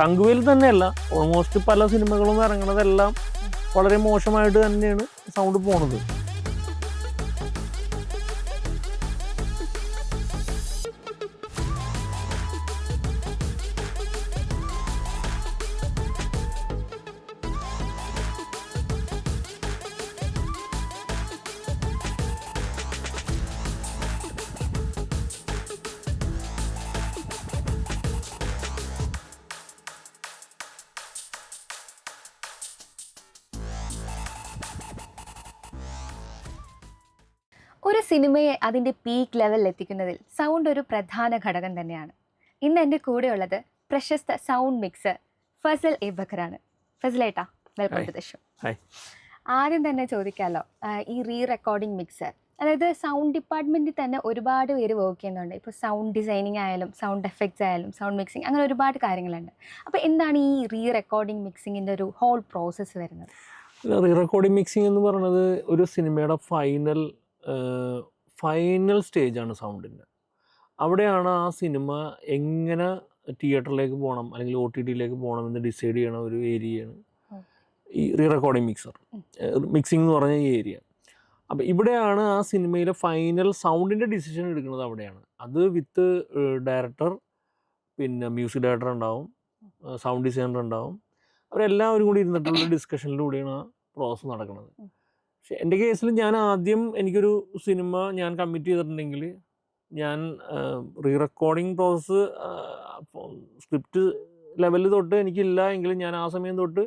കങ്കുവയിൽ തന്നെയല്ല. ഓൾമോസ്റ്റ് പല സിനിമകളും ഇറങ്ങണതെല്ലാം വളരെ മോശമായിട്ട് തന്നെയാണ് സൗണ്ട് പോണത്. ഒരു സിനിമയെ അതിന്റെ പീക്ക് ലെവലിൽ എത്തിക്കുന്നതിൽ സൗണ്ട് ഒരു പ്രധാന ഘടകം തന്നെയാണ്. ഇന്ന് എന്റെ കൂടെയുള്ളത് പ്രശസ്ത സൗണ്ട് മിക്സർ ഫസൽ ഇബക്കറാണ് ഫസലേട്ടാ വെൽക്കം. To the show. ആദ്യം തന്നെ ചോദിക്കാമല്ലോ ഈ റീ റെക്കോർഡിംഗ് മിക്സർ അതായത് സൗണ്ട് ഡിപ്പാർട്ട്മെന്റിൽ തന്നെ ഒരുപാട് പേര് വർക്ക് ചെയ്യുന്നുണ്ട്. ഇപ്പോൾ സൗണ്ട് ഡിസൈനിങ് ആയാലും സൗണ്ട് എഫക്ട്സ് ആയാലും സൗണ്ട് മിക്സിങ് അങ്ങനെ ഒരുപാട് കാര്യങ്ങളുണ്ട്. അപ്പോൾ എന്താണ് ഈ റീ റെക്കോർഡിംഗ് മിക്സിങ്ങിന്റെ ഒരു ഹോൾ പ്രോസസ്സ് വരുന്നത്? റീ റെക്കോർഡിംഗ് മിക്സിംഗ് എന്ന് പറയുന്നത് ഒരു സിനിമയുടെ ഫൈനൽ ഫൈനൽ സ്റ്റേജാണ് സൗണ്ടിന്റെ. അവിടെയാണ് ആ സിനിമ എങ്ങനെ തിയേറ്ററിലേക്ക് പോകണം അല്ലെങ്കിൽ ഒ ടി ടിയിലേക്ക് പോകണം എന്ന് ഡിസൈഡ് ചെയ്യണ ഒരു ഏരിയയാണ് ഈ റീ റെക്കോർഡിംഗ് മിക്സർ. മിക്സിംഗ് എന്ന് പറഞ്ഞ ഈ ഏരിയ. അപ്പം ഇവിടെയാണ് ആ സിനിമയിലെ ഫൈനൽ സൗണ്ടിന്റെ ഡിസിഷൻ എടുക്കുന്നത് അവിടെയാണ്. അത് വിത്ത് ഡയറക്ടർ പിന്നെ മ്യൂസിക് ഡയറക്ടർ ഉണ്ടാവും സൗണ്ട് ഡിസൈനർ ഉണ്ടാവും. അവരെല്ലാവരും കൂടി ഇരുന്നിട്ടുള്ള ഡിസ്കഷനിലൂടെയാണ് ആ പ്രോസസ്സ് നടക്കുന്നത്. പക്ഷെ എന്റെ കേസിൽ ഞാൻ ആദ്യം എനിക്കൊരു സിനിമ ഞാൻ കമ്മിറ്റ് ചെയ്തിട്ടുണ്ടെങ്കിൽ ഞാൻ റീ റെക്കോർഡിംഗ് പ്രോസസ്സ് സ്ക്രിപ്റ്റ് ലെവലിൽ തൊട്ട് എനിക്കില്ല എങ്കിൽ ഞാൻ ആ സമയം തൊട്ട്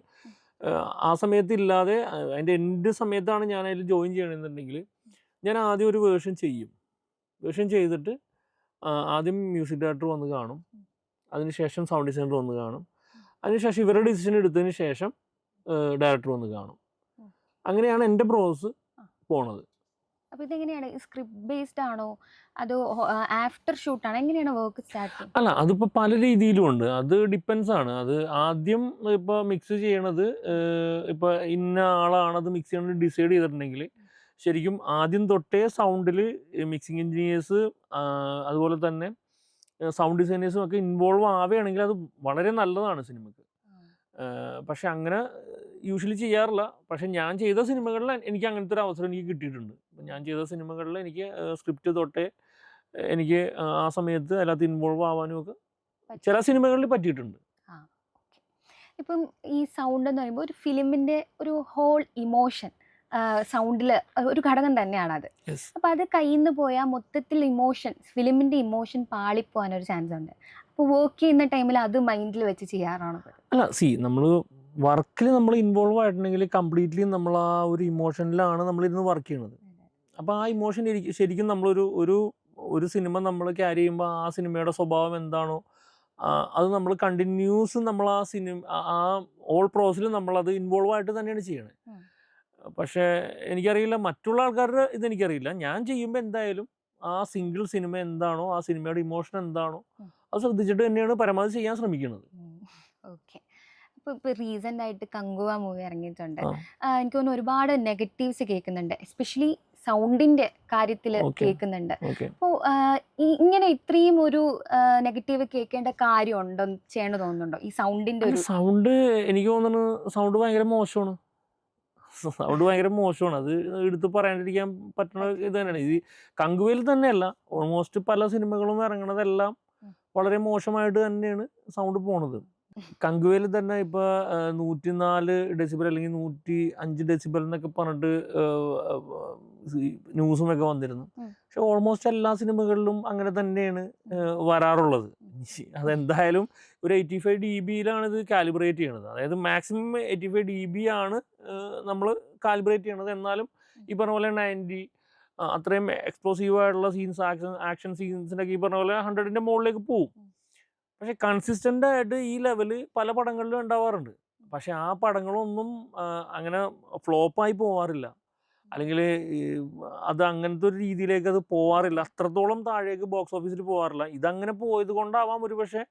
ആ, സമയത്ത് ഇല്ലാതെ അതിന്റെ എൻഡ് സമയത്താണ് ഞാൻ അതിൽ ജോയിൻ ചെയ്യണമെന്നുണ്ടെങ്കിൽ ഞാൻ ആദ്യം ഒരു വേർഷൻ ചെയ്യും. വേർഷൻ ചെയ്തിട്ട് ആദ്യം മ്യൂസിക് ഡയറക്ടർ വന്ന് കാണും. അതിനുശേഷം സൗണ്ട് ഡിസൈനർ വന്ന് കാണും. അതിനുശേഷം ഇവരുടെ ഡിസിഷൻ എടുത്തതിന് ശേഷം ഡയറക്ടർ വന്ന് കാണും. അങ്ങനെയാണ് എന്റെ പ്രോസസ് പോണത്. അപ്പോൾ ഇതെങ്ങനെയാണ്? സ്ക്രിപ്റ്റ് ബേസ്ഡ് ആണോ? അതോ ആഫ്റ്റർ ഷൂട്ട് ആണോ? എങ്ങനെയാണ് വർക്ക് സ്റ്റാർട്ട് ചെയ്യുന്നത് അല്ല അതിപ്പോൾ പല രീതിയിലും ഉണ്ട് അത് ഡിപ്പെൻസ് ആണ്. അത് ആദ്യം ഇപ്പോൾ മിക്സ് ചെയ്യണത് ഇപ്പോൾ ഇന്ന ആളാണ് അത് മിക്സ് ചെയ്യണത് ഡിസൈഡ് ചെയ്തിട്ടുണ്ടെങ്കിൽ ശരിക്കും ആദ്യം തൊട്ടേ സൗണ്ടിൽ മിക്സിങ് എഞ്ചിനീയേഴ്സ് അതുപോലെ തന്നെ സൗണ്ട് ഡിസൈനേഴ്സും ഒക്കെ ഇൻവോൾവ് ആവുകയാണെങ്കിൽ അത് വളരെ നല്ലതാണ് സിനിമക്ക്. പക്ഷെ അങ്ങനെ യൂഷ്വലി ചെയ്യാറില്ല. പക്ഷെ ഞാൻ ചെയ്ത സിനിമകളിൽ എനിക്ക് അങ്ങനത്തെ ഒരു അവസരം എനിക്ക് കിട്ടിയിട്ടുണ്ട്. ഞാൻ ചെയ്ത സിനിമകളിൽ എനിക്ക് സ്ക്രിപ്റ്റ് തൊട്ടേ എനിക്ക് ആ സമയത്ത് അതിനകത്ത് ഇൻവോൾവ് ആവാനും ഒക്കെ ചില സിനിമകളിൽ പറ്റിയിട്ടുണ്ട്. ഇപ്പം ഈ സൗണ്ട് എന്ന് പറയുമ്പോൾ ഒരു ഫിലിമിന്റെ ഒരു ഹോൾ ഇമോഷൻ സൗണ്ടിൽ ഒരു ഘടകം തന്നെയാണ് അത്. അപ്പോൾ അത് കയ്യിൽ നിന്ന് പോയാൽ മൊത്തത്തിൽ ഇമോഷൻ ഫിലിമിന്റെ ഇമോഷൻ പാളിപ്പോകാൻ ഒരു ചാൻസ് ഉണ്ട്. അപ്പോൾ വർക്ക് ചെയ്യുന്ന ടൈമിൽ അത് മൈൻഡിൽ വെച്ച് ചെയ്യാറാണ്. അല്ല സി നമ്മൾ വർക്കിൽ നമ്മൾ ഇൻവോൾവ് ആയിട്ടുണ്ടെങ്കിൽ കംപ്ലീറ്റ്ലി നമ്മൾ ആ ഒരു ഇമോഷനിലാണ് നമ്മളിരുന്ന് വർക്ക് ചെയ്യുന്നത് അപ്പോൾ ആ ഇമോഷൻ ശരിക്കും നമ്മളൊരു ഒരു ഒരു സിനിമ നമ്മൾ ക്യാരി ചെയ്യുമ്പോൾ ആ സിനിമയുടെ സ്വഭാവം എന്താണോ അത് നമ്മൾ കണ്ടിന്യൂസ് നമ്മൾ ആ സിനിമ ആ ഓൾ പ്രോസസ്സിൽ നമ്മളത് ഇൻവോൾവ് ആയിട്ട് തന്നെയാണ് ചെയ്യണത്. പക്ഷേ എനിക്കറിയില്ല മറ്റുള്ള ആൾക്കാരുടെ ഇതെനിക്കറിയില്ല ഞാൻ ചെയ്യുമ്പോൾ എന്തായാലും ആ സിംഗിൾ സിനിമ എന്താണോ ആ സിനിമയുടെ ഇമോഷൻ എന്താണോ. അത് ശ്രദ്ധിച്ചിട്ട് തന്നെയാണ് പരമാവധി ചെയ്യാൻ ശ്രമിക്കുന്നത്. ഓക്കെ. ഇപ്പോൾ ഇപ്പോൾ റീസെന്റ് ആയിട്ട് കങ്കുവ മൂവി ഇറങ്ങിയിട്ടുണ്ട്. എനിക്ക് തോന്നുന്നു ഒരുപാട് നെഗറ്റീവ്സ് കേൾക്കുന്നുണ്ട്. എസ്പെഷ്യലി സൗണ്ടിന്റെ കാര്യത്തിൽ. കേൾക്കുന്നുണ്ട്. അപ്പോ അപ്പോൾ ഇങ്ങനെ ഇത്രയും ഒരു നെഗറ്റീവ് കേൾക്കേണ്ട കാര്യം ഉണ്ടോ ചെയ്യണമെന്ന് തോന്നുന്നുണ്ടോ? ഈ സൗണ്ടിന്റെ ഒരു സൗണ്ട് എനിക്ക് തോന്നുന്നു സൗണ്ട് ഭയങ്കര മോശമാണ്. സൗണ്ട് ഭയങ്കര മോശമാണ്. അത് എടുത്ത് പറയാണ്ടിരിക്കാൻ പറ്റുന്ന ഇത് തന്നെയാണ്. ഇത് കങ്കുവയിൽ തന്നെയല്ല. ഓൾമോസ്റ്റ് പല സിനിമകളും ഇറങ്ങണതെല്ലാം. വളരെ മോശമായിട്ട് തന്നെയാണ് സൗണ്ട് പോണത്. കങ്കുവയിൽ തന്നെ ഇപ്പൊ നൂറ്റി നാല് ഡെസിബൽ അല്ലെങ്കിൽ നൂറ്റി അഞ്ച് ഡെസിബൽ എന്നൊക്കെ പറഞ്ഞിട്ട് ന്യൂസും ഒക്കെ വന്നിരുന്നു. പക്ഷെ ഓൾമോസ്റ്റ് എല്ലാ സിനിമകളിലും അങ്ങനെ തന്നെയാണ് വരാറുള്ളത്. അതെന്തായാലും ഒരു എയ്റ്റി ഫൈവ് ഡി ബിയിലാണ് ഇത് കാലിബ്രേറ്റ് ചെയ്യണത്. അതായത് maximum eighty five D B ആണ് നമ്മൾ കാലിബ്രേറ്റ് ചെയ്യണത്. എന്നാലും ഈ പറഞ്ഞ പോലെ നയന്റി അത്രയും എക്സ്പ്ലോസീവ് ആയിട്ടുള്ള സീൻസ് ആക്ഷൻ ആക്ഷൻ സീൻസിനൊക്കെ ഈ പറഞ്ഞ പോലെ ഹൺഡ്രഡിന്റെ മുകളിലേക്ക് പോവും. പക്ഷെ കൺസിസ്റ്റന്റ് ആയിട്ട് ഈ ലെവൽ പല പടങ്ങളിലും ഉണ്ടാവാറുണ്ട്. പക്ഷെ ആ പടങ്ങളൊന്നും അങ്ങനെ ഫ്ലോപ്പായി പോവാറില്ല. അല്ലെങ്കിൽ അത് അങ്ങനത്തെ ഒരു രീതിയിലേക്ക് അത് പോവാറില്ല. അത്രത്തോളം താഴേക്ക് ബോക്സ് ഓഫീസിൽ പോവാറില്ല. ഇതങ്ങനെ പോയത് കൊണ്ടാവാം ഒരു പക്ഷേ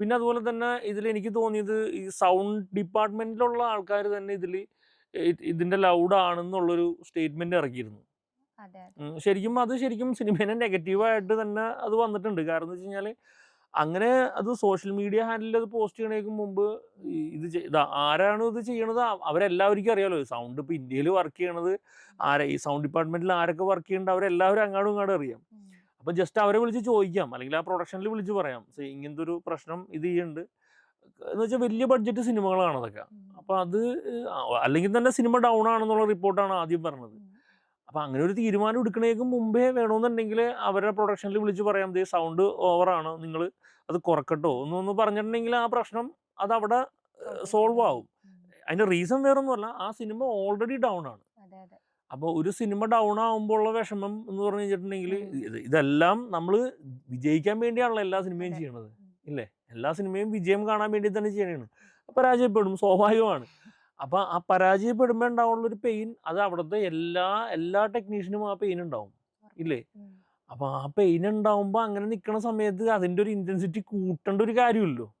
പിന്നെ അതുപോലെ തന്നെ ഇതിൽ എനിക്ക് തോന്നിയത് ഈ സൗണ്ട് ഡിപ്പാർട്ട്മെന്റിലുള്ള ആൾക്കാർ തന്നെ ഇതിൽ ഇതിന്റെ ലൗഡാണെന്നുള്ളൊരു സ്റ്റേറ്റ്മെന്റ് ഇറക്കിയിരുന്നു. ശരിക്കും അത് ശരിക്കും സിനിമേനെ നെഗറ്റീവായിട്ട് തന്നെ അത് വന്നിട്ടുണ്ട്. കാരണം എന്ന് വെച്ച് കഴിഞ്ഞാൽ അങ്ങനെ അത് സോഷ്യൽ മീഡിയ ഹാൻഡിൽ അത് പോസ്റ്റ് ചെയ്യണേക്ക് മുമ്പ് ഇത് ഇതാ ആരാണ് ഇത് ചെയ്യണത്? അവരെല്ലാവർക്കും അറിയാലോ. സൗണ്ട് ഇപ്പോൾ ഇന്ത്യയിൽ വർക്ക് ചെയ്യണത് ആരെ ഈ സൗണ്ട് ഡിപ്പാർട്ട്മെന്റിൽ ആരൊക്കെ വർക്ക് ചെയ്യുന്നുണ്ട് അവരെല്ലാവരും അങ്ങാടും അങ്ങാടും അറിയാം. അപ്പം ജസ്റ്റ് അവരെ വിളിച്ച് ചോദിക്കാം. അല്ലെങ്കിൽ ആ പ്രൊഡക്ഷനിൽ വിളിച്ച് പറയാം. സോ ഇങ്ങനത്തെ ഒരു പ്രശ്നം ഇത് ചെയ്യുന്നുണ്ട് എന്ന് വെച്ചാൽ വലിയ ബഡ്ജറ്റ് സിനിമകളാണ് അതൊക്കെ. അപ്പോൾ അത് അല്ലെങ്കിൽ തന്നെ സിനിമ ഡൗൺ ആണെന്നുള്ള റിപ്പോർട്ടാണ് ആദ്യം പറഞ്ഞത്. അപ്പോൾ അങ്ങനെ ഒരു തീരുമാനം എടുക്കുന്നതിന് മുമ്പേ വേണമെന്നുണ്ടെങ്കിൽ അവരുടെ പ്രൊഡക്ഷനിൽ വിളിച്ച് പറയാം ദേ സൗണ്ട് ഓവറാണ് നിങ്ങൾ അത് കുറക്കട്ടോ. എന്നൊന്ന് പറഞ്ഞിട്ടുണ്ടെങ്കിൽ ആ പ്രശ്നം അത് അവിടെ സോൾവ് ആവും. അതിന്റെ റീസൺ വേറൊന്നുമല്ല ആ സിനിമ ഓൾറെഡി ഡൗൺ ആണ്. അപ്പോൾ ഒരു സിനിമ ഡൗൺ ആവുമ്പോൾ ഉള്ള വിഷമം എന്ന് പറഞ്ഞു കഴിഞ്ഞിട്ടുണ്ടെങ്കിൽ ഇതെല്ലാം നമ്മൾ വിജയിക്കാൻ വേണ്ടിയാണല്ലോ എല്ലാ സിനിമയും. ചെയ്യണത്. ഇല്ലേ? എല്ലാ സിനിമയും വിജയം കാണാൻ വേണ്ടി തന്നെ ചെയ്യണതാണ് പരാജയപ്പെടും സ്വാഭാവികമാണ്. അപ്പോൾ ആ പരാജയപ്പെടുമ്പോൾ ഉണ്ടാവുള്ള ഒരു പെയിൻ അത് അവിടുത്തെ എല്ലാ എല്ലാ ടെക്നീഷ്യനും ആ പെയിൻ ഉണ്ടാവും. ഇല്ലേ? അപ്പൊ ആ പെയിൻ ഉണ്ടാവുമ്പോ അങ്ങനെ നിൽക്കുന്ന സമയത്ത് അതിന്റെ ഒരു ഇന്റൻസിറ്റി കൂട്ടേണ്ട ഒരു കാര്യമല്ലോ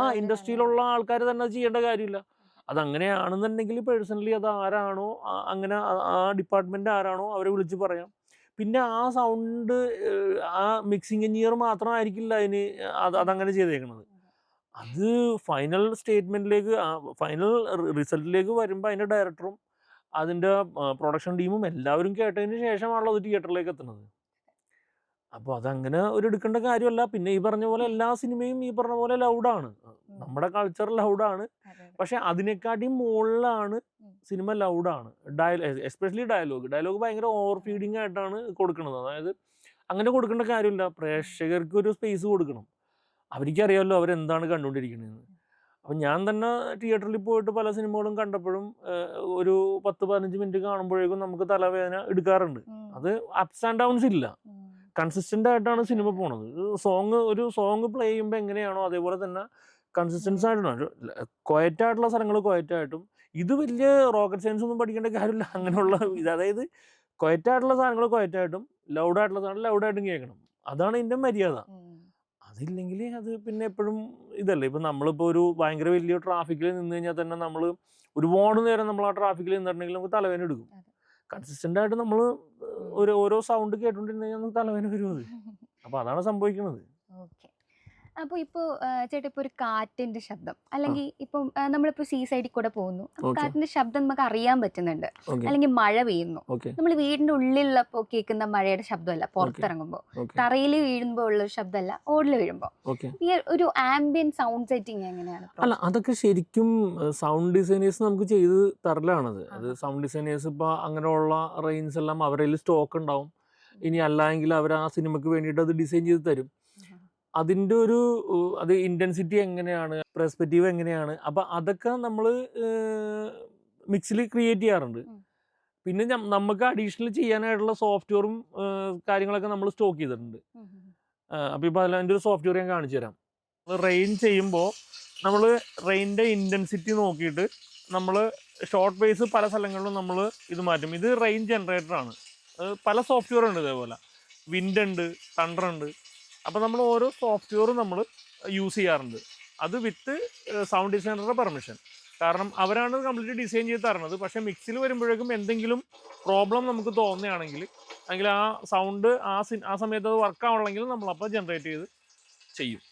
ആ ഇൻഡസ്ട്രിയിലുള്ള ആൾക്കാർ തന്നെ ചെയ്യേണ്ട കാര്യമില്ല. അതങ്ങനെയാണെന്നുണ്ടെങ്കിൽ പേഴ്സണലി അത് ആരാണോ അങ്ങനെ ആ- ഡിപ്പാർട്ട്മെന്റ് ആരാണോ അവരെ വിളിച്ച് പറയാം. പിന്നെ ആ സൗണ്ട് ആ മിക്സിംഗ് എഞ്ചിനീയർ മാത്രമായിരിക്കില്ല അതിന് അത് അതങ്ങനെ ചെയ്തേക്കണത്. അത് ഫൈനൽ സ്റ്റേറ്റ്മെന്റിലേക്ക് ഫൈനൽ റിസൾട്ടിലേക്ക് വരുമ്പോൾ അതിന്റെ ഡയറക്ടറും അതിന്റെ പ്രൊഡക്ഷൻ ടീമും എല്ലാവരും കേട്ടതിന് ശേഷമാണല്ലോ അത് തിയേറ്ററിലേക്ക് എത്തുന്നത്. അപ്പോൾ അതങ്ങനെ ഒരു എടുക്കേണ്ട കാര്യമല്ല. പിന്നെ ഈ പറഞ്ഞ പോലെ എല്ലാ സിനിമയും ഈ പറഞ്ഞ പോലെ ലൗഡാണ് നമ്മുടെ കൾച്ചർ ലൗഡാണ് പക്ഷെ അതിനെക്കാട്ടിയും മുകളിലാണ്. സിനിമ ലൗഡാണ് ഡയ എസ്പെഷ്യലി ഡയലോഗ് ഡയലോഗ് ഭയങ്കര ഓവർ ഫീഡിങ് ആയിട്ടാണ് കൊടുക്കുന്നത്. അതായത് അങ്ങനെ കൊടുക്കേണ്ട കാര്യമില്ല. പ്രേക്ഷകർക്ക് ഒരു സ്പേസ് കൊടുക്കണം. അവർക്കറിയാമല്ലോ അവരെന്താണ് കണ്ടുകൊണ്ടിരിക്കുന്നതെന്ന് അപ്പം ഞാൻ തന്നെ തിയേറ്ററിൽ പോയിട്ട് പല സിനിമകളും കണ്ടപ്പോഴും ഒരു പത്ത് പതിനഞ്ച് മിനിറ്റ് കാണുമ്പോഴേക്കും നമുക്ക് തലവേദന എടുക്കാറുണ്ട്. അത് അപ്സ് ആൻഡ് ഡൗൺസ് ഇല്ല. കൺസിസ്റ്റന്റ് ആയിട്ടാണ് സിനിമ പോണത്. സോങ് ഒരു സോങ് പ്ലേ ചെയ്യുമ്പോൾ എങ്ങനെയാണോ അതേപോലെ തന്നെ കൺസിസ്റ്റൻസ് ആയിട്ടാണ്. ക്വയറ്റായിട്ടുള്ള സ്ഥലങ്ങൾ ക്വയറ്റായിട്ടും ഇത് വലിയ റോക്കറ്റ് സയൻസ് ഒന്നും പഠിക്കേണ്ട കാര്യമില്ല. അങ്ങനെയുള്ള ഇത് അതായത് ക്വയറ്റായിട്ടുള്ള സാധനങ്ങൾ ക്വയറ്റായിട്ടും ലൗഡായിട്ടുള്ള സാധനങ്ങൾ ലൗഡായിട്ടും കേൾക്കണം. അതാണ് ഇതിന്റെ മര്യാദ. അതില്ലെങ്കിൽ അത് പിന്നെ എപ്പോഴും ഇതല്ലേ. ഇപ്പം നമ്മളിപ്പോൾ ഒരു ഭയങ്കര വലിയ ട്രാഫിക്കിൽ നിന്ന് കഴിഞ്ഞാൽ തന്നെ നമ്മൾ ഒരുപാട് നേരം നമ്മൾ ആ ട്രാഫിക്കിൽ നിന്നിട്ടുണ്ടെങ്കിൽ നമുക്ക് തലവേദന എടുക്കും. കൺസിസ്റ്റന്റ് കൺസിസ്റ്റന്റ് ആയിട്ട് നമ്മൾ ഒരു ഓരോ സൗണ്ട് കേട്ടോണ്ടിരുന്നെങ്കിൽ നമുക്ക് തലവേദന വരും അത് അപ്പോൾ അതാണ് സംഭവിക്കുന്നത് അപ്പോൾ ഇപ്പോൾ ചേട്ടാ ഇപ്പോൾ ഒരു കാറ്റിന്റെ ശബ്ദം. അല്ലെങ്കിൽ ഇപ്പം നമ്മളിപ്പോ നമ്മളിപ്പോൾ സീ സൈഡിൽ കൂടെ പോകുന്നു. കാറ്റിന്റെ ശബ്ദം നമുക്ക് അറിയാൻ പറ്റുന്നുണ്ട്. അല്ലെങ്കിൽ മഴ പെയ്യുന്നു. നമ്മൾ വീടിന്റെ ഉള്ളിലുള്ളപ്പോൾ കേൾക്കുന്ന മഴയുടെ ശബ്ദമല്ല പുറത്തിറങ്ങുമ്പോൾ തറയിൽ വീഴുമ്പോൾ ഉള്ള ശബ്ദമല്ല ഓടിൽ വീഴുമ്പോൾ ഈ ഒരു ആംബിയൻ സൗണ്ട് സെറ്റിംഗ് എങ്ങനെയാണ്? അല്ല അതൊക്കെ ശരിക്കും സൗണ്ട് ഡിസൈനേഴ്സ് നമുക്ക് ചെയ്ത് തരലാണത്. അത് സൗണ്ട് ഡിസൈനേഴ്സ് ഇപ്പോൾ അങ്ങനെയുള്ള റേഞ്ച് എല്ലാം അവരുടെ സ്റ്റോക്ക് ഉണ്ടാവും. ഇനി അല്ലെങ്കിൽ അവർ ആ സിനിമയ്ക്ക് വേണ്ടിയിട്ട് അത് ഡിസൈൻ ചെയ്ത് തരും. അതിന്റെ ഒരു അത് ഇന്റൻസിറ്റി എങ്ങനെയാണ് പെർസ്പെക്റ്റീവ് എങ്ങനെയാണ് അപ്പം അതൊക്കെ നമ്മൾ മിക്സിൽ ക്രിയേറ്റ് ചെയ്യാറുണ്ട്. പിന്നെ നമുക്ക് അഡീഷണൽ ചെയ്യാനായിട്ടുള്ള സോഫ്റ്റ്വെയറും കാര്യങ്ങളൊക്കെ നമ്മൾ സ്റ്റോക്ക് ചെയ്തിട്ടുണ്ട്. അപ്പോൾ ഇപ്പോൾ അതിന്റെ ഒരു സോഫ്റ്റ്വെയർ ഞാൻ കാണിച്ചു തരാം. റെയിൻ ചെയ്യുമ്പോൾ നമ്മൾ റെയിന്റെ ഇന്റൻസിറ്റി നോക്കിയിട്ട് നമ്മൾ ഷോർട്ട് വേസ് പല സ്ഥലങ്ങളിലും നമ്മൾ ഇത് മാറ്റും. ഇത് റെയിൻ ജനറേറ്ററാണ് പല സോഫ്റ്റ്വെയർ ഉണ്ട് ഇതേപോലെ. വിൻഡ് ഉണ്ട് തണ്ടർ ഉണ്ട് അപ്പോൾ നമ്മൾ ഓരോ സോഫ്റ്റ്വെയറും നമ്മൾ യൂസ് ചെയ്യാറുണ്ട്. അത് വിത്ത് സൗണ്ട് ഡിസൈനറുടെ പെർമിഷൻ കാരണം അവരാണ് കംപ്ലീറ്റ് ഡിസൈൻ ചെയ്ത് തരണത്. പക്ഷേ മിക്സിൽ വരുമ്പോഴേക്കും എന്തെങ്കിലും പ്രോബ്ലം നമുക്ക് തോന്നുകയാണെങ്കിൽ അല്ലെങ്കിൽ ആ സൗണ്ട് ആ ആ സമയത്ത് അത് വർക്ക് ആവണമെങ്കിൽ നമ്മളപ്പോൾ ജനറേറ്റ് ചെയ്ത് ചെയ്യും.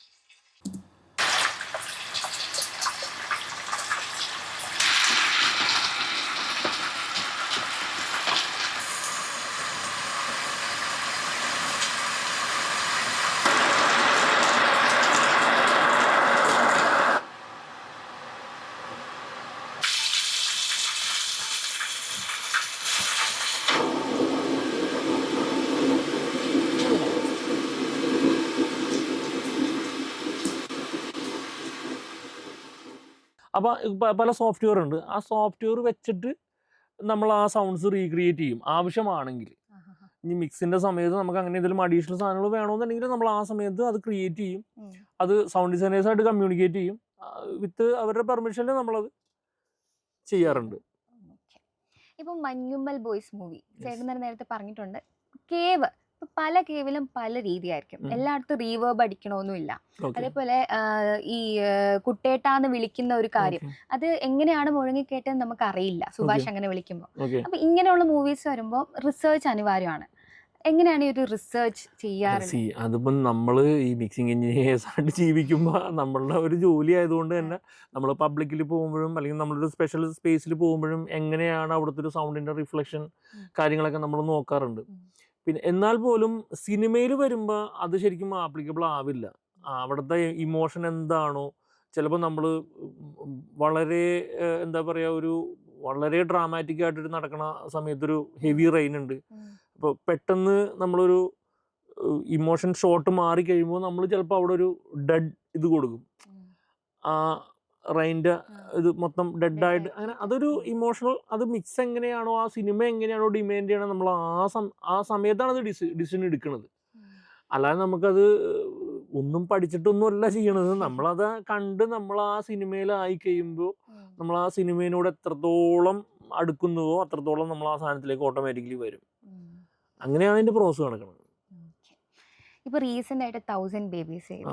അപ്പോൾ പല സോഫ്റ്റ്വെയർ ഉണ്ട്. ആ സോഫ്റ്റ്വെയർ വെച്ചിട്ട് നമ്മൾ ആ സൗണ്ട്സ് റീക്രിയേറ്റ് ചെയ്യും. ആവശ്യമാണെങ്കിൽ. ഇനി മിക്സിന്റെ സമയത്ത് നമുക്ക് അങ്ങനെ എന്തെങ്കിലും അഡീഷണൽ സാധനങ്ങൾ വേണമെന്നുണ്ടെങ്കിൽ നമ്മൾ ആ സമയത്ത് അത് ക്രിയേറ്റ് ചെയ്യും. അത് സൗണ്ട് ഡിസൈനേഴ്സായിട്ട് കമ്മ്യൂണിക്കേറ്റ് ചെയ്യും. വിത്ത് അവരുടെ പെർമിഷനിൽ നമ്മളത് ചെയ്യാറുണ്ട്. ഇപ്പം മഞ്ഞുമ്മൽ ബോയ്സ് മൂവി ചേട്ടൻ നേരത്തെ പറഞ്ഞിട്ടുണ്ട്. കേവ്. ഇപ്പൊ പല കേവിലും പല രീതിയായിരിക്കും. എല്ലായിടത്തും റീവേർബ് അടിക്കണമെന്നില്ല അതേപോലെ ഈ കുട്ടേട്ടാന്ന് വിളിക്കുന്ന ഒരു കാര്യം അത് എങ്ങനെയാണ് മുഴങ്ങിക്കേട്ടെന്ന് നമുക്ക് അറിയില്ല സുഭാഷ് അങ്ങനെ വിളിക്കുമ്പോൾ അപ്പൊ ഇങ്ങനെയുള്ള മൂവീസ് വരുമ്പോൾ റിസർച്ച് അനിവാര്യമാണ്. എങ്ങനെയാണ് ഈ ഒരു റിസർച്ച് ചെയ്യാറ് അതിപ്പം നമ്മൾ ഈ മിക്സിംഗ് എഞ്ചിനീയേഴ്സ് ആയിട്ട് ജീവിക്കുമ്പോൾ നമ്മളുടെ ഒരു ജോലി ആയതുകൊണ്ട് തന്നെ നമ്മൾ പബ്ലിക്കിൽ പോകുമ്പോഴും അല്ലെങ്കിൽ നമ്മളൊരു സ്പെഷ്യൽ സ്പേസിൽ പോകുമ്പോഴും എങ്ങനെയാണ് അവിടുത്തെ ഒരു സൗണ്ടിന്റെ റിഫ്ലക്ഷൻ കാര്യങ്ങളൊക്കെ നമ്മൾ നോക്കാറുണ്ട്. പിന്നെ എന്നാൽ പോലും സിനിമയിൽ വരുമ്പോൾ അത് ശരിക്കും ആപ്ലിക്കബിൾ ആവില്ല. അവിടുത്തെ ഇമോഷൻ എന്താണോ ചിലപ്പോൾ നമ്മൾ വളരെ എന്താ പറയുക ഒരു വളരെ ഡ്രാമാറ്റിക് ആയിട്ടൊരു നടക്കണ സമയത്തൊരു ഹെവി റെയിൻ ഉണ്ട്. അപ്പോൾ പെട്ടെന്ന് നമ്മളൊരു ഇമോഷൻ ഷോട്ട് മാറി കഴിയുമ്പോൾ നമ്മൾ ചിലപ്പോൾ അവിടെ ഒരു ഡെഡ് ഇത് കൊടുക്കും. ആ റൈന്റെ ഇത് മൊത്തം ഡെഡായിട്ട് അങ്ങനെ. അതൊരു ഇമോഷണൽ അത് മിക്സ് എങ്ങനെയാണോ ആ സിനിമ എങ്ങനെയാണോ ഡിമാൻഡ് ചെയ്യണം നമ്മൾ ആ സം ആ സമയത്താണ് അത് ഡിസി ഡിസിഷൻ എടുക്കുന്നത്. അല്ലാതെ നമുക്കത് ഒന്നും പഠിച്ചിട്ടൊന്നും അല്ല ചെയ്യണത്. നമ്മളത് കണ്ട് നമ്മൾ ആ സിനിമയിലായി കഴിയുമ്പോൾ നമ്മൾ ആ സിനിമയോട് എത്രത്തോളം അടുക്കുന്നുവോ അത്രത്തോളം നമ്മൾ ആ സാധനത്തിലേക്ക് ഓട്ടോമാറ്റിക്കലി വരും. അങ്ങനെയാണ് അതിന്റെ പ്രോസസ്സ് നടക്കുന്നത്. ഇപ്പൊ റീസെന്റ് ആയിട്ട് തൗസൻഡ് ബേബീസ് ചെയ്തു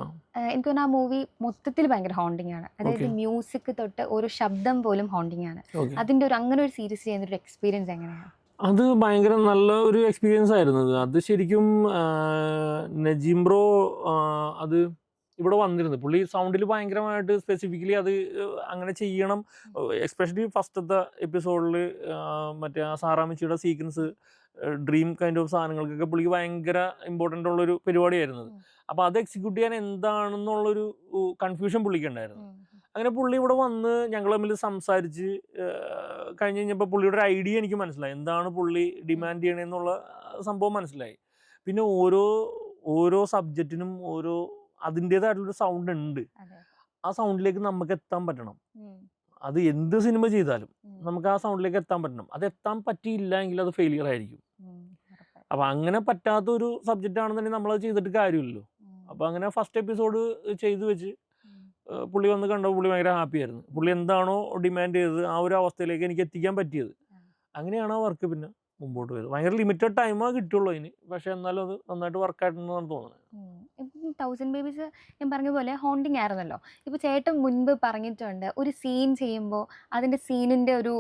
എനിക്ക് തോന്നുന്നു ആ മൂവി മൊത്തത്തിൽ ഭയങ്കര ഹോണ്ടിങ് ആണ്. അതായത് മ്യൂസിക് തൊട്ട് ഒരു ശബ്ദം പോലും ഹോണ്ടിങ് ആണ്. അതിന്റെ ഒരു അങ്ങനെ ഒരു സീരീസ് ചെയ്യുന്ന ഒരു എക്സ്പീരിയൻസ് എങ്ങനെയാണ് അത് ഭയങ്കര നല്ല ഒരു എക്സ്പീരിയൻസ് ആയിരുന്നു അത്. ശരിക്കും നജീംബ്രോ നജീം ബ്രോ അത് ഇവിടെ വന്നിരുന്നു. പുള്ളി സൗണ്ടിൽ ഭയങ്കരമായിട്ട് സ്പെസിഫിക്കലി അത് അങ്ങനെ ചെയ്യണം. എക്സ്പെഷ്യലി ഫസ്റ്റത്തെ എപ്പിസോഡിൽ മറ്റേ ആ സാറാമിച്ചിയുടെ സീക്വൻസ് ഡ്രീം കൈൻഡ് ഓഫ് സാധനങ്ങൾക്കൊക്കെ പുള്ളിക്ക് ഭയങ്കര ഇമ്പോർട്ടന്റ് ഉള്ളൊരു പരിപാടിയായിരുന്നു അത്. ഉം. അപ്പോൾ അത് എക്സിക്യൂട്ട് ചെയ്യാൻ എന്താണെന്നുള്ളൊരു കൺഫ്യൂഷൻ പുള്ളിക്ക് ഉണ്ടായിരുന്നു അങ്ങനെ പുള്ളി ഇവിടെ വന്ന് ഞങ്ങൾ തമ്മിൽ സംസാരിച്ച് കഴിഞ്ഞ് കഴിഞ്ഞപ്പോൾ പുള്ളിയുടെ ഒരു ഐഡിയ എനിക്ക് മനസ്സിലായി. എന്താണ് പുള്ളി ഡിമാൻഡ് ചെയ്യണമെന്നുള്ള സംഭവം മനസ്സിലായി. പിന്നെ ഓരോ ഓരോ സബ്ജക്റ്റിനും ഓരോ അതിന്റേതായിട്ടുള്ളൊരു സൗണ്ട് ഉണ്ട്. ആ സൗണ്ടിലേക്ക് നമുക്ക് എത്താൻ പറ്റണം. അത് എന്ത് സിനിമ ചെയ്താലും നമുക്ക് ആ സൗണ്ടിലേക്ക് എത്താൻ പറ്റണം. അത് എത്താൻ പറ്റിയില്ല എങ്കിൽ അത് ഫെയിലിയർ ആയിരിക്കും. അപ്പോൾ അങ്ങനെ പറ്റാത്തൊരു സബ്ജക്റ്റ് ആണെന്നുണ്ടെങ്കിൽ നമ്മളത് ചെയ്തിട്ട് കാര്യമില്ലല്ലോ. അപ്പൊ അങ്ങനെ ഫസ്റ്റ് എപ്പിസോഡ് ചെയ്തു വെച്ച് പുള്ളി വന്ന് കണ്ടപ്പോൾ പുള്ളി ഭയങ്കര ഹാപ്പി ആയിരുന്നു. പുള്ളി എന്താണോ ഡിമാൻഡ് ചെയ്തത് ആ ഒരു അവസ്ഥയിലേക്ക് എനിക്ക് എത്തിക്കാൻ പറ്റിയത്. അങ്ങനെയാണ് ആ വർക്ക് പിന്നെ മുമ്പോട്ട് പോയത്. ഭയങ്കര ലിമിറ്റഡ് ടൈമാ കിട്ടുള്ളൂ അതിന്. പക്ഷേ എന്നാലും അത് നന്നായിട്ട് വർക്കായിട്ടുണ്ടെന്നാണ് തോന്നുന്നത്. തൗസൻഡ് ബേബീസ് ഞാൻ പറഞ്ഞ പോലെ ഹോണ്ടിങ് ആയിരുന്നല്ലോ. ഇപ്പൊ ചേട്ടൻ മുൻപ് പറഞ്ഞിട്ടുണ്ട് ഒരു സീൻ ചെയ്യുമ്പോൾ അതിന്റെ സീനിന്റെ ഒരു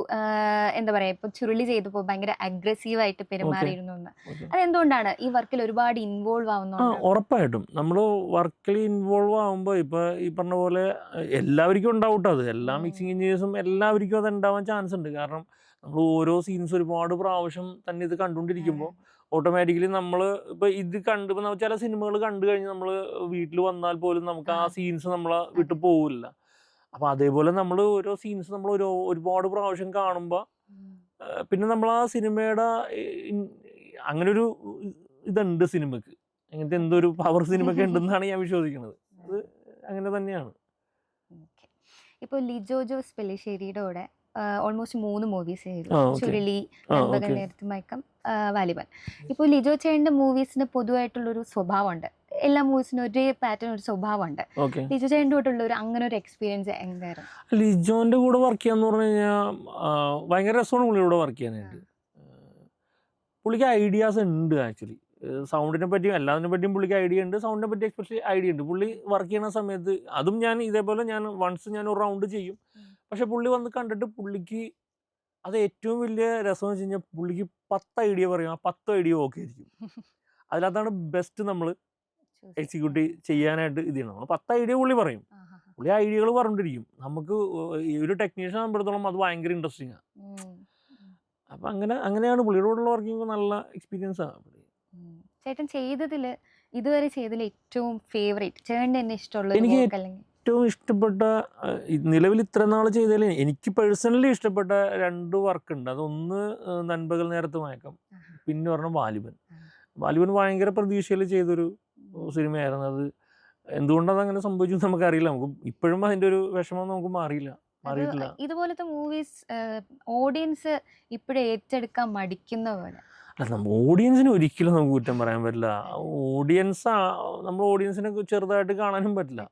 എന്താ പറയാ ഇപ്പൊ ചുരുളി ചെയ്തപ്പോൾ ഭയങ്കര അഗ്രസീവ് ആയിട്ട് പെരുമാറിയിരുന്നു എന്ന്. അതെന്തുകൊണ്ടാണ് ഈ വർക്കിൽ ഒരുപാട് ഇൻവോൾവ് ആ ആവുന്നുണ്ട്? ഉറപ്പായിട്ടും. നമ്മൾ വർക്കിൽ ഇൻവോൾവ് ആകുമ്പോൾ ഇപ്പോൾ ഈ പറഞ്ഞ പോലെ എല്ലാവർക്കും ഉണ്ടാവും കേട്ടോ അത്. എല്ലാ മിക്സിങ് മിക്സിംഗ് എഞ്ചിനീയേഴ്സും എല്ലാവർക്കും അത് ഉണ്ടാവാൻ ചാൻസ് ഉണ്ട്. കാരണം നമ്മൾ ഓരോ സീൻസ് ഒരുപാട് പ്രാവശ്യം തന്നെ ഇത് കണ്ടുകൊണ്ടിരിക്കുമ്പോൾ ഓട്ടോമാറ്റിക്കലി നമ്മൾ ഇപ്പോൾ ഇത് കണ്ട് ഇപ്പൊ ചില സിനിമകൾ കണ്ടു കഴിഞ്ഞ് നമ്മൾ വീട്ടിൽ വന്നാൽ പോലും നമുക്ക് ആ. സീൻസ് നമ്മളെ വിട്ടു പോവില്ല. അപ്പോൾ അതേപോലെ നമ്മൾ ഓരോ സീൻസ് നമ്മൾ ഒരു ഒരുപാട് പ്രാവശ്യം കാണുമ്പോൾ പിന്നെ നമ്മൾ ആ സിനിമയുടെ അങ്ങനെ ഒരു ഇതുണ്ട് സിനിമക്ക് അങ്ങനത്തെ എന്തോ ഒരു പവർ സിനിമയ്ക്ക് ഉണ്ടെന്നാണ് ഞാൻ വിശ്വസിക്കുന്നത്. അത് അങ്ങനെ തന്നെയാണ്. ഇപ്പോൾ ലിജോ ജോസ് പെല്ലിശ്ശേരിയുടെ കൂടെ ഓൾമോസ്റ്റ് മൂന്ന് മൂവീസ് ചെയ്തു. ചുരുളി നേരത്തെ മയക്കം വാലിബൻ. ഇപ്പോൾ ലിജോ ചേട്ടന്റെ മൂവീസിന് പൊതുവായിട്ടുള്ളൊരു സ്വഭാവമുണ്ട്. എല്ലാ മൂവീസിനും ഒരേ പാറ്റേൺ ഒരു സ്വഭാവമുണ്ട്. ലിജോ ചേട്ടന്റെ കൂട്ടുള്ള ഒരു അങ്ങനെ ഒരു എക്സ്പീരിയൻസ് എന്തായിരുന്നു? ലിജോന്റെ കൂടെ വർക്ക് ചെയ്യാന്ന് പറഞ്ഞു കഴിഞ്ഞാൽ ഭയങ്കര രസമാണ് പുള്ളിയുടെ വർക്ക് ചെയ്യാനായിട്ട്. പുള്ളിക്ക് ഐഡിയാസ് ഉണ്ട് ആക്ച്വലി സൗണ്ടിനെ പറ്റിയും എല്ലാതിനെ പറ്റിയും പുള്ളിക്ക് ഐഡിയ ഉണ്ട്. സൗണ്ടിനെ പറ്റി എക്സ്പെഷ്യലി ഐഡിയ ഉണ്ട്. പുള്ളി വർക്ക് ചെയ്യുന്ന സമയത്ത് അതും ഞാൻ ഇതേപോലെ ഞാൻ വൺസ് ഞാൻ ഒരു റൗണ്ട് ചെയ്യും. പക്ഷെ പുള്ളി വന്ന് കണ്ടിട്ട് പുള്ളിക്ക് അത് ഏറ്റവും വലിയ രസം എന്ന് വെച്ച് കഴിഞ്ഞാൽ പുള്ളിക്ക് പത്ത് ഐഡിയ പറയും. ആ പത്ത് ഐഡിയ ഓക്കെ ആയിരിക്കും. അതിനകത്താണ് ബെസ്റ്റ് നമ്മൾ എക്സിക്യൂട്ട് ചെയ്യാനായിട്ട് ഇത് ചെയ്യണം നമ്മൾ പത്ത് ഐഡിയ പുള്ളി പറയും. പുള്ളി ഐഡിയകൾ പറഞ്ഞിരിക്കും. നമുക്ക് ഈ ഒരു ടെക്നീഷ്യൻ ആകുമ്പോഴത്തോളം അത് ഭയങ്കര ഇൻട്രസ്റ്റിംഗ് ആണ് അപ്പം അങ്ങനെ അങ്ങനെയാണ് പുള്ളിയുടെ കൂടെയുള്ള വർക്കിംഗ് നല്ല എക്സ്പീരിയൻസ് ആണ് പുള്ളി. ചേട്ടൻ ചെയ്തതിൽ ഇതുവരെ ചെയ്തതിൽ ഏറ്റവും ഫേവറേറ്റ് ചേട്ടന്റെ എന്നെ ഇഷ്ടമുള്ള എനിക്ക് ഏറ്റവും ഇഷ്ടപ്പെട്ട നിലവിൽ ഇത്ര നാൾ ചെയ്തതിൽ എനിക്ക് പേഴ്സണലി ഇഷ്ടപ്പെട്ട രണ്ട് വർക്ക് ഉണ്ട്. അതൊന്ന് നൻപകൽ നേരത്ത് മയക്കം. പിന്നെ പറഞ്ഞ വാലിബൻ. വാലിബൻ ഭയങ്കര പ്രതീക്ഷയിൽ ചെയ്തൊരു സിനിമയായിരുന്നു. അത് എന്തുകൊണ്ടത് അങ്ങനെ സംഭവിച്ചു നമുക്കറിയില്ല. നമുക്ക് ഇപ്പോഴും അതിന്റെ ഒരു വിഷമം നമുക്ക് മാറിയില്ല. മാറിയിട്ടില്ല. ഇതുപോലത്തെ മൂവീസ് ഓഡിയൻസ് ഇപ്പോഴും ഏറ്റെടുക്കാൻ മടിക്കുന്ന പോലെ. അല്ല നമ്മൾ ഓഡിയൻസിന് ഒരിക്കലും നമുക്ക് കുറ്റം പറയാൻ പറ്റില്ല. ഓഡിയൻസ് നമ്മൾ ഓഡിയൻസിനെ ചെറുതായിട്ട് കാണാനും പറ്റില്ല.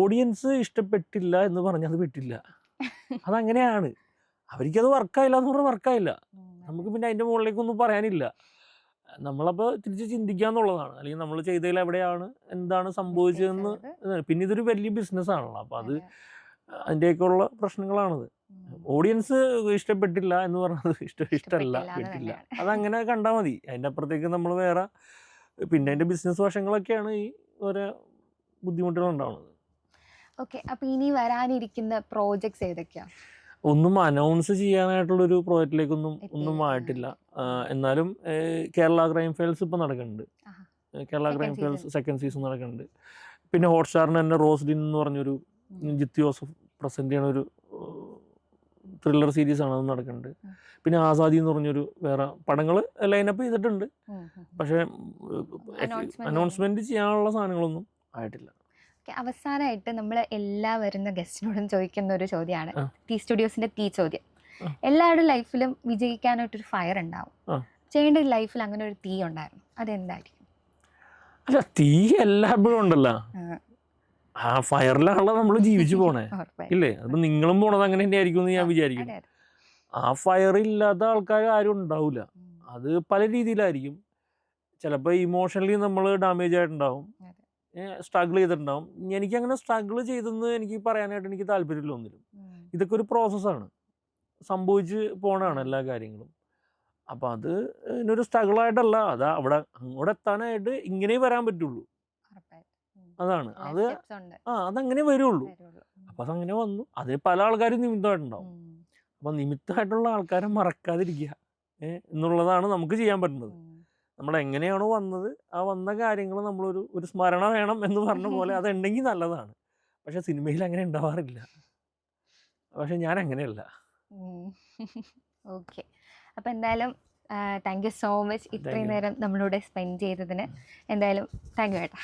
ഓഡിയൻസ് ഇഷ്ടപ്പെട്ടില്ല എന്ന് പറഞ്ഞാൽ അത് പെട്ടില്ല അതങ്ങനെയാണ്. അവർക്കത് വർക്കായില്ല എന്ന് പറഞ്ഞാൽ വർക്കായില്ല നമുക്ക് പിന്നെ അതിന്റെ മുകളിലേക്കൊന്നും പറയാനില്ല. നമ്മളപ്പോൾ തിരിച്ച് ചിന്തിക്കുക എന്നുള്ളതാണ്. അല്ലെങ്കിൽ നമ്മൾ ചെയ്തതിൽ എവിടെയാണ് എന്താണ് സംഭവിച്ചതെന്ന് പിന്നെ ഇതൊരു വലിയ ബിസിനസ് ആണല്ലോ. അപ്പോൾ അത് അതിന്റെയൊക്കെയുള്ള അതിന്റെയൊക്കെ ഉള്ള പ്രശ്നങ്ങളാണത് ഓഡിയൻസ് ഇഷ്ടപ്പെട്ടില്ല എന്ന് പറഞ്ഞത് ഇഷ്ട ഇഷ്ടമല്ല കിട്ടില്ല. അതങ്ങനെ കണ്ടാൽ മതി. അതിന്റെ അപ്പുറത്തേക്ക് നമ്മൾ വേറെ പിന്നെ അതിന്റെ ബിസിനസ് വശങ്ങളൊക്കെയാണ് ഈ ഓരോ ബുദ്ധിമുട്ടുകൾ ഉണ്ടാവുന്നത്. ഓക്കെ അപ്പോൾ ഇനി വരാനിരിക്കുന്ന പ്രോജക്ട്സ് ഏതൊക്കെയാണ് ഒന്നും അനൗൺസ് ചെയ്യാനായിട്ടുള്ളൊരു പ്രോജക്റ്റിലേക്കൊന്നും ഒന്നും ആയിട്ടില്ല എന്നാലും കേരള ക്രൈം ഫയൽസ് ഇപ്പം നടക്കുന്നുണ്ട്. Kerala crime files second season നടക്കുന്നുണ്ട്. പിന്നെ ഹോട്ട്സ്റ്റാറിന് തന്നെ റോസ് ഡിൻ എന്ന് പറഞ്ഞൊരു ജിത്തി ജോസഫ് പ്രസന്റ് ചെയ്യണ ഒരു ത്രില്ലർ സീരീസ് ആണ് അത് നടക്കുന്നുണ്ട്. പിന്നെ ആസാദി എന്ന് പറഞ്ഞൊരു വേറെ പടങ്ങൾ ലൈനപ്പ് ചെയ്തിട്ടുണ്ട്. പക്ഷേ അനൗൺസ്മെന്റ് അനൗൺസ്മെന്റ് ചെയ്യാനുള്ള സാധനങ്ങളൊന്നും ആയിട്ടില്ല. അവസാനമായിട്ട് നമ്മൾ എല്ലാ വരുന്ന ഗസ്റ്റിനോടും ചോദിക്കുന്ന ഒരു ചോദ്യമാണ്. ടീ സ്റ്റുഡിയോസിന്റെ തീ ചോദ്യം. എല്ലാവരുടെ ലൈഫിലും വിജയിക്കാനായിട്ടൊരു ഫയർ ഉണ്ടാവും. ചെയ്യേണ്ട ലൈഫിൽ അങ്ങനെ ഒരു തീ ഉണ്ടായിരുന്നു അതെന്തായിരിക്കും അല്ല തീ എല്ലാപ്പോഴും ഉണ്ടല്ലോ ആ. ഫയറിലാണല്ലോ നമ്മൾ ജീവിച്ചു പോണേ. ഇല്ലേ അത് നിങ്ങളും പോണത് അങ്ങനെ തന്നെ ആയിരിക്കും എന്ന് ഞാൻ വിചാരിക്കുന്നു. ആ ഫയർ ഇല്ലാത്ത ആൾക്കാർ ആരും ഉണ്ടാവില്ല അത് പല രീതിയിലായിരിക്കും ചിലപ്പോൾ ഇമോഷണലി നമ്മൾ ഡാമേജ് ആയിട്ടുണ്ടാവും. സ്ട്രഗിൾ ചെയ്തിട്ടുണ്ടാവും. എനിക്ക് അങ്ങനെ സ്ട്രഗിൾ ചെയ്തെന്ന് എനിക്ക് പറയാനായിട്ട് എനിക്ക് താല്പര്യമില്ല ഒന്നിലും. ഉം. ഇതൊക്കെ ഒരു പ്രോസസ്സാണ് സംഭവിച്ച് പോണാണ് എല്ലാ കാര്യങ്ങളും. അപ്പോൾ അത് ഇതിനൊരു സ്ട്രഗിളായിട്ടല്ല അത് അവിടെ അങ്ങോട്ട് എത്താനായിട്ട് ഇങ്ങനെ വരാൻ പറ്റുള്ളൂ. അതാണ്. അത്. ആ അതങ്ങനെ വരുള്ളൂ. അപ്പം അതങ്ങനെ വന്നു. അത് പല ആൾക്കാരും നിമിത്തമായിട്ടുണ്ടാവും. അപ്പം നിമിത്തമായിട്ടുള്ള ആൾക്കാരെ മറക്കാതിരിക്കുക. എന്നുള്ളതാണ് നമുക്ക് ചെയ്യാൻ പറ്റുന്നത്. നമ്മൾ എങ്ങനെയാണോ വന്നത് ആ വന്ന കാര്യങ്ങൾ നമ്മളൊരു ഒരു സ്മരണ വേണം എന്ന് പറഞ്ഞ പോലെ അതുണ്ടെങ്കിൽ നല്ലതാണ്. പക്ഷെ സിനിമയിൽ അങ്ങനെ ഉണ്ടാവാറില്ല പക്ഷെ ഞാൻ അങ്ങനെയല്ല. ഓക്കെ. അപ്പോൾ എന്തായാലും താങ്ക് യു സോ മച്ച് ഇത്രയും നേരം നമ്മളോട് സ്പെൻഡ് ചെയ്തതിന്. എന്തായാലും താങ്ക് യു ഏട്ടാ.